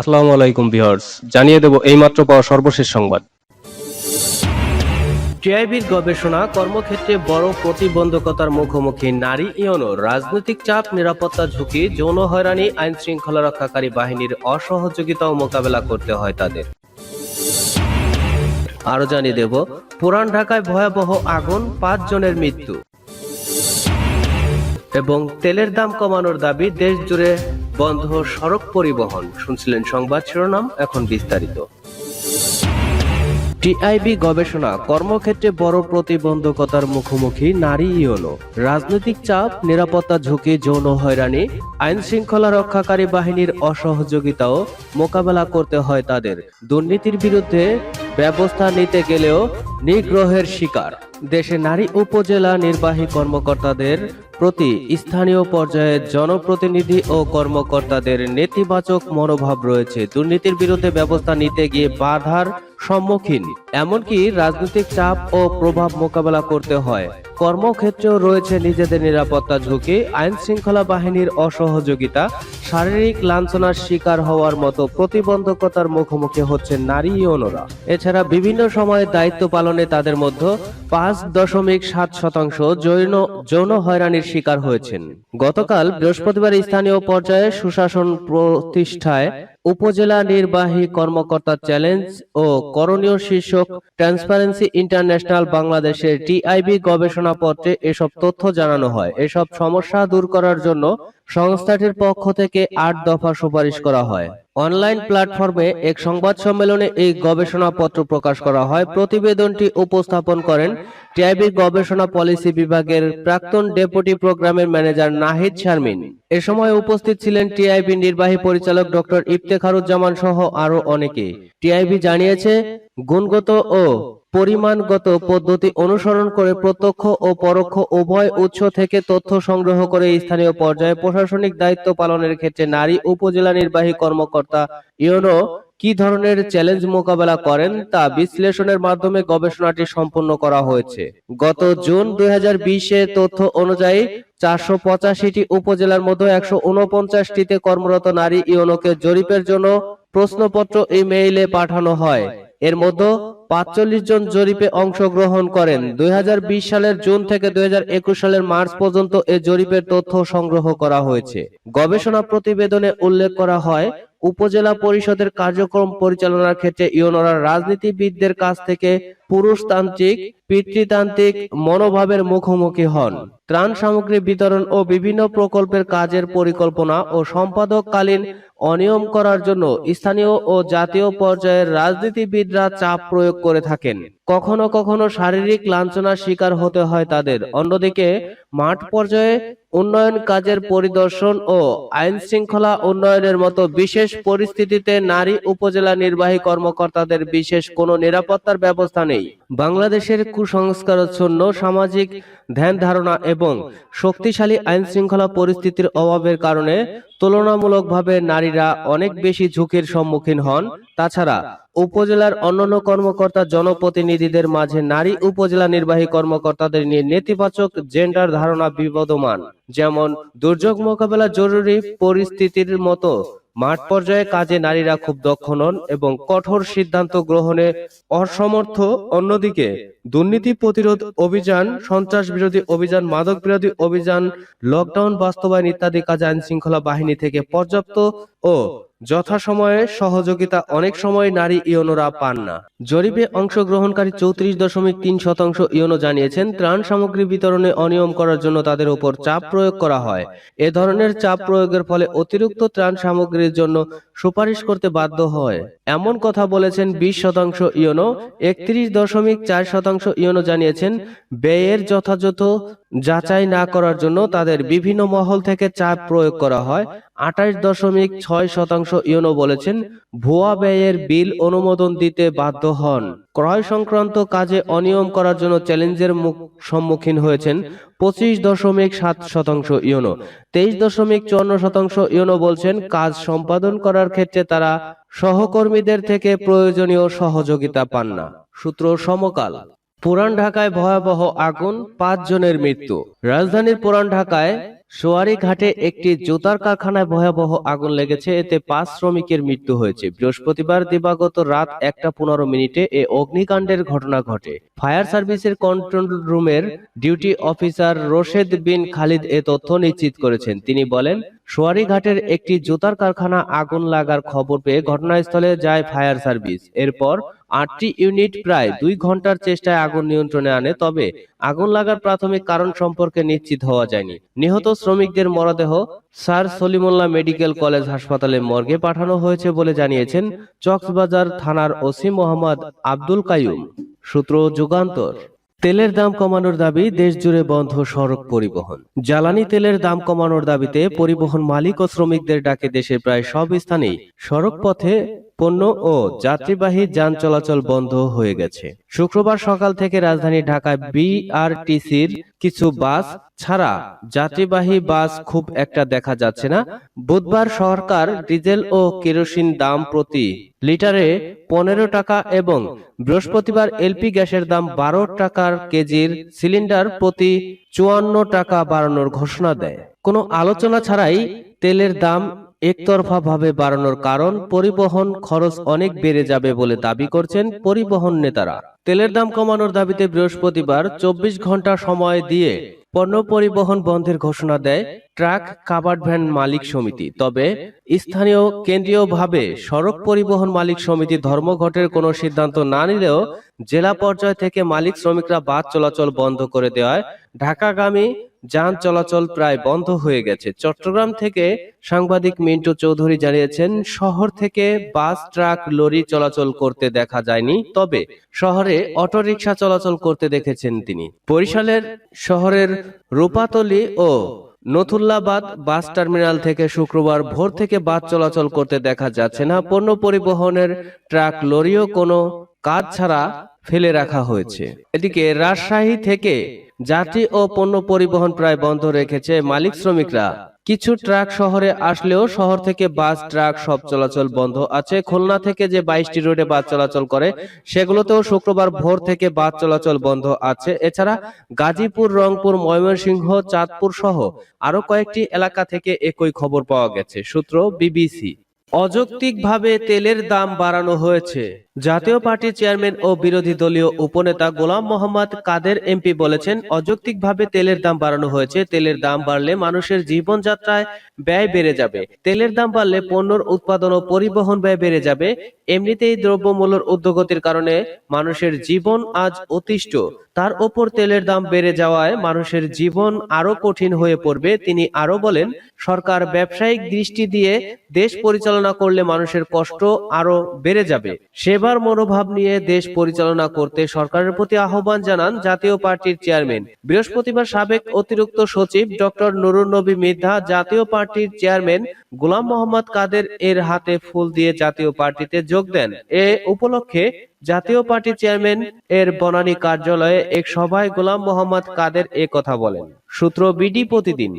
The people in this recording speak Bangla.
আসসালামু আলাইকুম ভিউয়ার্স, জানিয়ে দেব এইমাত্র পাওয়া সর্বশেষ সংবাদ। টিআইবির গবেষণা কর্মক্ষেত্রে বড় প্রতিবন্ধকতার মুখোমুখি নারী ইয়নো রাজনৈতিক চাপ, নিরাপত্তা ঝুঁকি, যৌন হয়রানি আইন শৃঙ্খলা রক্ষাকারী বাহিনীর অসহযোগিতা ও মোকাবেলা করতে হয় তাদের। আরও জানিয়ে দেব, পুরান ঢাকায় ভয়াবহ আগুন, পাঁচ জনের মৃত্যু। এবং তেলের দাম কমানোর দাবি দেশ জুড়ে বন্ধ সড়ক পরিবহন। শুনছিলেন সংবাদ শিরোনাম, এখন বিস্তারিত। টিআইবি গবেষণা, কর্মক্ষেত্রে বড় প্রতিবন্ধকতার মুখোমুখি নারী ইয়নো রাজনৈতিক চাপ, নিরাপত্তা ঝুঁকি, যৌন হয়রানি আইন শৃঙ্খলা রক্ষাকারী বাহিনীর অসহযোগিতাও মোকাবেলা করতে হয় তাদের। দুর্নীতির বিরুদ্ধে ব্যবস্থা নিতে গেলেও নিগ্রহের শিকার। দেশে নারী উপজেলা নির্বাহী কর্মকর্তাদের প্রতি স্থানীয় পর্যায়ে জনপ্রতিনিধি ও কর্মকর্তাদের নেতিবাচক মনোভাব রয়েছে। দুর্নীতির বিরুদ্ধে ব্যবস্থা নিতে গিয়ে বাধার সম্মুখীন, এমনকি রাজনৈতিক চাপ ও প্রভাব মোকাবেলা করতে হয়। কর্মক্ষেত্রেও রয়েছে নিজেদের নিরাপত্তা ঝুঁকি, আইন শৃঙ্খলা বাহিনীর অসহযোগিতা, শারীরিক লাঞ্ছনার শিকার হওয়ার মতো প্রতিবন্ধকতার মুখোমুখি হচ্ছে নারী ইয়নরা এছাড়া বিভিন্ন সময়ে দায়িত্ব পালনে তাদের মধ্যে পাঁচ দশমিক সাত শতাংশ যৌন যৌন হয়রানির শিকার হয়েছেন। গতকাল বৃহস্পতিবার স্থানীয় পর্যায়ে সুশাসন প্রতিষ্ঠায় উপজেলা নির্বাহী কর্মকর্তা চ্যালেঞ্জ ও করণীয় শীর্ষক ট্রান্সপারেন্সি ইন্টারন্যাশনাল বাংলাদেশের টিআইবি গবেষণাপত্রে এসব তথ্য জানানো হয়। এসব সমস্যা দূর করার জন্য সংস্থাটির পক্ষ থেকে আট দফা সুপারিশ করা হয়। অনলাইন প্ল্যাটফর্মে এক সংবাদ সম্মেলনে এই গবেষণাপত্র প্রকাশ করা হয়। প্রতিবেদনটি উপস্থাপন করেন টিআইবির গবেষণা পলিসি বিভাগের প্রাক্তন ডেপুটি প্রোগ্রামের ম্যানেজার নাহিদ শারমিন। এ সময় উপস্থিত ছিলেন টিআইবি নির্বাহী পরিচালক ডক্টর ইফতেখারুজ্জামান সহ আরও অনেকে। টিআইবি জানিয়েছে, গুণগত ও পরিমাণগত পদ্ধতি অনুসরণ করে প্রত্যক্ষ ও পরোক্ষ উভয় উৎস থেকে তথ্য সংগ্রহ করে স্থানীয় পর্যায়ে প্রশাসনিক দায়িত্ব পালনের ক্ষেত্রে নারী উপজেলা নির্বাহী কর্মকর্তা ইউনো কি ধরনের চ্যালেঞ্জ মোকাবেলা করেন তা বিশ্লেষণের মাধ্যমে গবেষণাটি সম্পন্ন করা হয়েছে। গত জুন দুই হাজার তথ্য অনুযায়ী চারশো পঁচাশিটি উপজেলার মধ্যে একশো উনপঞ্চাশটিতে কর্মরত নারী ইউনোকে জরিপের জন্য প্রশ্নপত্র ইমেইলে পাঠানো হয়। এর মধ্যে পাঁচচল্লিশ জন জরিপে অংশগ্রহণ করেন। দুই হাজার বিশ সালের জুন থেকে দুই হাজার একুশ সালের মার্চ পর্যন্ত এ জরিপের তথ্য সংগ্রহ করা হয়েছে। গবেষণা প্রতিবেদনে উল্লেখ করা হয় উপজেলা পরিষদের কার্যক্রম পরিচালনার ক্ষেত্রে ইউনোরা রাজনীতিবিদদের কাছ থেকে পুরুষতান্ত্রিক, পিতৃতান্ত্রিক মনোভাবের মুখোমুখি হন। ত্রাণ সামগ্রী বিতরণ ও বিভিন্ন প্রকল্পের কাজের পরিকল্পনা ও সম্পাদককালীন অনিয়ম করার জন্য স্থানীয় ও জাতীয় পর্যায়ের রাজনীতিবিদরা চাপ প্রয়োগ করে থাকেন। কখনো কখনো শারীরিক লাঞ্ছনার শিকার হতে হয় তাদের। অন্যদিকে, মাঠ পর্যায়ে উন্নয়ন কাজের পরিদর্শন ও আইন শৃঙ্খলা উন্নয়নের মতো বিশেষ পরিস্থিতিতে নারী উপজেলা নির্বাহী কর্মকর্তাদের বিশেষ কোনো নিরাপত্তার ব্যবস্থা নেই। বাংলাদেশের কুসংস্কার কুসংস্কারচ্ছন্ন সামাজিক ধ্যান ধারণা এবং শক্তিশালী আইন শৃঙ্খলা পরিস্থিতির অভাবের কারণে তুলনামূলকভাবে নারীরা অনেক বেশি ঝুঁকির সম্মুখীন হন। তাছাড়া উপজেলার অন্যান্য কর্মকর্তা জনপ্রতিনিধিদের মাঝে নারী উপজেলা নির্বাহী কর্মকর্তাদের নিয়ে নেতিবাচক জেন্ডার ধারণা বিবদমান যেমন দুর্যোগ মোকাবেলা জরুরি পরিস্থিতির মতো। মাঠ পর্যায়ে কাজে নারীরা খুব দক্ষ নন এবং কঠোর সিদ্ধান্ত গ্রহণে অসমর্থ অন্যদিকে দুর্নীতি প্রতিরোধ অভিযান, সন্ত্রাস বিরোধী অভিযান, মাদক বিরোধী অভিযান লকডাউন বাস্তবায়ন ইত্যাদি কাজে আইন শৃঙ্খলা বাহিনী থেকে পর্যাপ্ত ও যথাসময়ে সহযোগিতা অনেক সময় নারী ইয়নোরা পান না। জরিপে অংশগ্রহণকারী চৌত্রিশ দশমিক তিন শতাংশ ইয়নো জানিয়েছেন, ত্রাণ সামগ্রী বিতরণে অনিয়ম করার জন্য তাদের উপর চাপ প্রয়োগ করা হয়। এ ধরনের চাপ প্রয়োগের ফলে অতিরিক্ত ত্রাণ সামগ্রীর জন্য সুপারিশ করতে বাধ্য হয়। এমন কথা বলেছেন বিশ শতাংশ ইয়নো একত্রিশ দশমিক চার শতাংশ ইয়নো জানিয়েছেন, ব্যয়ের যথাযথ যাচাই না করার জন্য তাদের বিভিন্ন মহল থেকে চাপ প্রয়োগ করা হয়। আঠাশ দশমিক ছয় শতাংশ ইউনো বলেছেন ভুয়া ব্যয়ের বিল অনুমোদন দিতে বাধ্য হন। ক্রয় সংক্রান্ত কাজে অনিয়ম করার জন্য চ্যালেঞ্জের মুখ সম্মুখীন হয়েছেন পঁচিশ দশমিক সাত শতাংশ ইউনো। তেইশ দশমিক চুয়ান্ন শতাংশ ইউনো বলছেন কাজ সম্পাদন করার ক্ষেত্রে তারা সহকর্মীদের থেকে প্রয়োজনীয় সহযোগিতা পান না। সূত্র সমকাল। পুরান ঢাকায় ভয়াবহ আগুন পাঁচ জনের মৃত্যু। রাজধানীর পুরান ঢাকায় সোয়ারি ঘাটে একটি জুতার কারখানায় ভয়াবহ আগুন লেগেছে। এতে পাঁচ শ্রমিকের মৃত্যু হয়েছে। বৃহস্পতিবার দিবাগত রাত একটা পনেরো মিনিটে এ অগ্নিকাণ্ডের ঘটনা ঘটে। ফায়ার সার্ভিসের কন্ট্রোল রুমের ডিউটি অফিসার রশেদ বিন খালিদ এ তথ্য নিশ্চিত করেছেন। তিনি বলেন, সোয়ারি ঘাটের একটি জুতার কারখানা আগুন লাগার খবর পেয়ে ঘটনাস্থলে যায় ফায়ার সার্ভিস। এরপর আটটি ইউনিট প্রায় দুই ঘণ্টার চেষ্টায় আগুন নিয়ন্ত্রণে আনে, তবে আগুন লাগার প্রাথমিক কারণ সম্পর্কে নিশ্চিত হওয়া যায়নি। নিহত শ্রমিকদের মরদেহ স্যার সলিমুল্লাহ মেডিকেল কলেজ হাসপাতালে মর্গে পাঠানো হয়েছে বলে জানিয়েছেন চকসবাজার থানার ওসি মোহাম্মদ আব্দুল কাইয়ুম। সূত্র যুগান্তর। তেলের দাম কমানোর দাবি দেশ জুড়ে বন্ধ সড়ক পরিবহন। জ্বালানি তেলের দাম কমানোর দাবিতে পরিবহন মালিক ও শ্রমিকদের ডাকে দেশের প্রায় সব স্থানেই সড়ক পথে পণ্য ও যাত্রীবাহী যান চলাচল বন্ধ হয়ে গেছে। শুক্রবার সকাল থেকে রাজধানী ঢাকায় বিআরটিসির কিছু বাস ছাড়া যাত্রীবাহী বাস খুব একটা দেখা যাচ্ছে না। বুধবার সরকার ডিজেল ও কেরোসিন দাম প্রতি লিটারে পনেরো টাকা এবং বৃহস্পতিবার এলপি গ্যাসের দাম বারো টাকার কেজির সিলিন্ডার প্রতি চুয়ান্ন টাকা বাড়ানোর ঘোষণা দেয়। কোনো আলোচনা ছাড়াই তেলের দাম একতরফা ভাবে বাড়ানোর কারণ পরিবহন খরচ অনেক বেড়ে যাবে বলে দাবি করছেন পরিবহন নেতারা। তেলের দাম কমানোর দাবিতে বৃহস্পতিবার চব্বিশ ঘণ্টা সময় দিয়ে পণ্য পরিবহন বন্ধের ঘোষণা দেয় ট্রাক কাভার্ড ভ্যান মালিক সমিতি। তবে স্থানীয় কেন্দ্রীয়ভাবে সড়ক পরিবহন মালিক সমিতি ধর্মঘটের কোনো সিদ্ধান্ত না নিলেও জেলা পর্যায় থেকে মালিক শ্রমিকরা বাস চলাচল বন্ধ করে দেওয়ায় ঢাকাগামী যান চলাচল প্রায় বন্ধ হয়ে গেছে। চট্টগ্রাম থেকে সাংবাদিক মিন্টু চৌধুরী জানিয়েছেন, শহর থেকে বাস, ট্রাক, লরি চলাচল করতে দেখা যায়নি, তবে শহরে অটোরিকশা চলাচল করতে দেখেছেন তিনি। বরিশালের শহরের রূপাতলি ও নথুল্লাবাদ বাস টার্মিনাল থেকে শুক্রবার ভোর থেকে বাস চলাচল করতে দেখা যাচ্ছে না। পণ্য পরিবহনের ট্রাক, লরিও কোনো কাজ ছাড়া ফেলে রাখা হয়েছে। এদিকে রাজশাহী থেকে যাত্রী ও পণ্য পরিবহন প্রায় বন্ধ রেখেছে মালিক শ্রমিকরা। কিছু ট্রাক শহরে আসলেও শহর থেকে বাস, ট্রাক সব চলাচল বন্ধ আছে। খুলনা থেকে যে বাইশটি রোডে বাস চলাচল করে, সেগুলোতেও শুক্রবার ভোর থেকে বাস চলাচল বন্ধ আছে। এছাড়া গাজীপুর, রংপুর, ময়মনসিংহ, চাঁদপুর সহ আরও কয়েকটি এলাকা থেকে একই খবর পাওয়া গেছে। সূত্র বিবিসি। অযৌক্তিকভাবে তেলের দাম বাড়ানো হয়েছে। জাতীয় পার্টির চেয়ারম্যান ও বিরোধী দলীয় উপনেতা গোলাম মোহাম্মদ কাদের এমপি বলেছেন, অযৌক্তিকভাবে তেলের দাম বাড়ানো হয়েছে। তেলের দাম বাড়লে মানুষের জীবনযাত্রায় ব্যয় বেড়ে যাবে। তেলের দাম বাড়লে পণ্যর উৎপাদন ও পরিবহন ব্যয় বেড়ে যাবে। এমনিতেই দ্রব্যমূল্যের ঊর্ধ্বগতির কারণে মানুষের জীবন আজ অতিষ্ঠ। তার ওপর তেলের দাম বেড়ে যাওয়ায় মানুষের জীবন আরও কঠিন হয়ে পড়বে। তিনি আরও বলেন, সরকার ব্যবসায়িক দৃষ্টি দিয়ে দেশ পরিচালনা করলে মানুষের কষ্ট আরও বেড়ে যাবে। সেবার মনোভাব নিয়ে দেশ পরিচালনা করতে সরকারের প্রতি আহ্বান জানান জাতীয় পার্টির চেয়ারম্যান। বৃহস্পতিবার সাবেক অতিরিক্ত সচিব ডক্টর নুরুন নবী মির্ধা জাতীয় পার্টির চেয়ারম্যান গোলাম মোহাম্মদ কাদের এর হাতে ফুল দিয়ে জাতীয় পার্টিতে যোগ দেন। এ উপলক্ষে জাতীয় পার্টি চেয়ারম্যান এর বনানী কার্যালয়ে এক সভায় গোলাম মোহাম্মদ কাদের এ কথা বলেন। সূত্র বিডি প্রতিদিন।